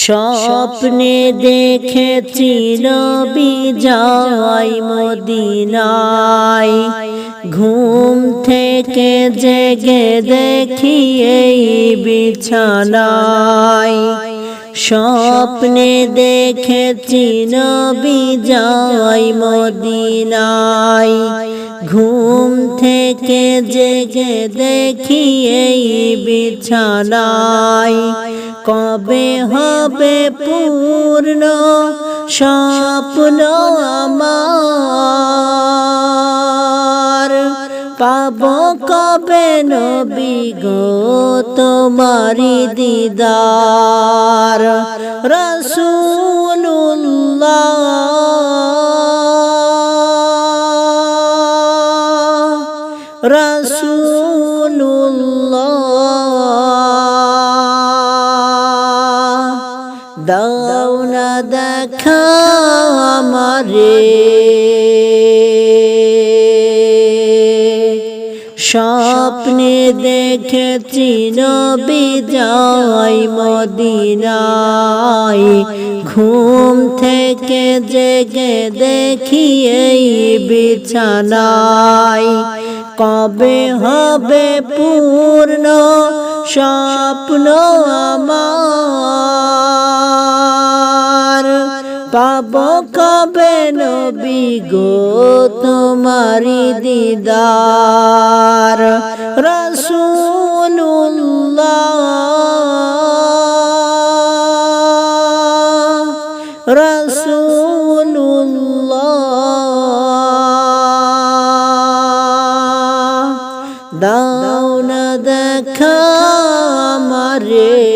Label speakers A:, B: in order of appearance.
A: স্বপ্নে দেখেছি নবী যাই মদিনায়। ঘুম থেকে জেগে দেখি এই বিছানায়। স্বপ্নে দেখেছি নবী যাই মদিনায়। ঘুম থেকে জেগে দেখি এই বিছানায়। কবে হবে পূর্ণ স্বপ্ন আমার? পাব কবে নবী গো তোমারি দিদার? রসুল্লাহ রসুল্লাহ দাও না দেখা আমারে স্বপ্নে দেখেছি নবী যাই মদিনায়। ঘুম থেকে জেগে দেখি এই বিছানায়। কবে হবে পূর্ণ স্বপ্ন পাব কবে নবী গো তোমারি দিদার? রসুল্লাহ রসুল্লাহ দাও না দেখা আমারে।